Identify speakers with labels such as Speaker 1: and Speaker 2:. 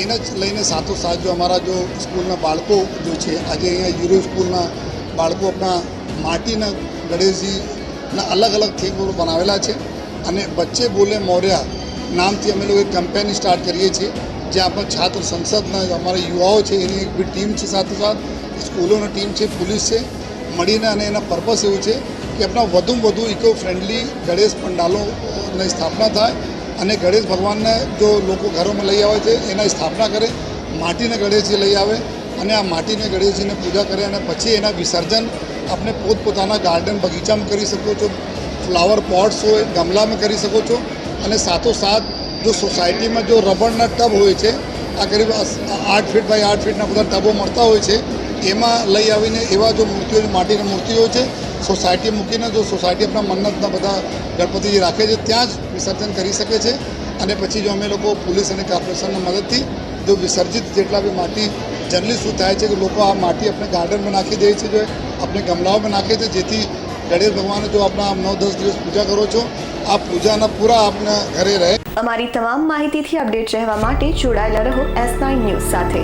Speaker 1: એને જ લઈને સાથોસાથ જો અમારા જો સ્કૂલના બાળકો જો છે, આજે અહીંયા યુરો સ્કૂલના બાળકો આપણા માટીના ગણેશજીના અલગ અલગ થીમ બનાવેલા છે અને બચ્ચે બોલે મોર્યા નામથી અમે લોકો એક કેમ્પેન સ્ટાર્ટ કરીએ છીએ. જે આપણા છાત્ર સંસદના અમારા યુવાઓ છે, એની એક બી ટીમ છે સાથોસાથ સ્કૂલોની ટીમ છે, પોલીસ છે, મળીને અને એના પર્પસ એવું છે કે આપણા વધુમાં વધુ ઇકો ફ્રેન્ડલી ગણેશ પંડાલોની સ્થાપના થાય અને ગણેશ ભગવાનને જો લોકો ઘરોમાં લઈ આવે છે, એના સ્થાપના કરે, માટીને ગણેશજી લઈ આવે અને આ માટીને ગણેશજીને પૂજા કરે અને પછી એના વિસર્જન આપણે પોતપોતાના ગાર્ડન બગીચામાં કરી શકો છો, ફ્લાવર પોટ્સ હોય, ગમલામાં કરી શકો છો અને સાથોસાથ જો સોસાયટીમાં જો રબરના ટબ હોય છે, આ કરીબ આઠ ફીટ બાય આઠ ફીટના બધા ટબો મળતા હોય છે, એમાં લઈ આવીને એવા જો મૂર્તિઓ, માટીની મૂર્તિઓ છે સોસાયટી મૂકીને જો સોસાયટી આપણા મન્નતના બધા ગણપતિજી રાખે છે, ત્યાં જ વિસર્જન કરી શકે છે. અને પછી જો અમે લોકો પોલીસ અને કોર્પોરેશનની મદદથી જો વિસર્જિત જેટલા બી માટી જનરલી શું થાય છે કે લોકો આ માટી આપણે ગાર્ડનમાં નાખી દે છે, જો આપણે ગમલાઓમાં નાખે છે, જેથી ગણેશ ભગવાન જો આપણા નવ દસ દિવસ પૂજા કરો છો, આ પૂજાના પૂરા આપના ઘરે રહે.
Speaker 2: અમારી તમામ માહિતીથી અપડેટ રહેવા માટે જોડાયેલા રહો એસ નાઇન ન્યૂઝ સાથે.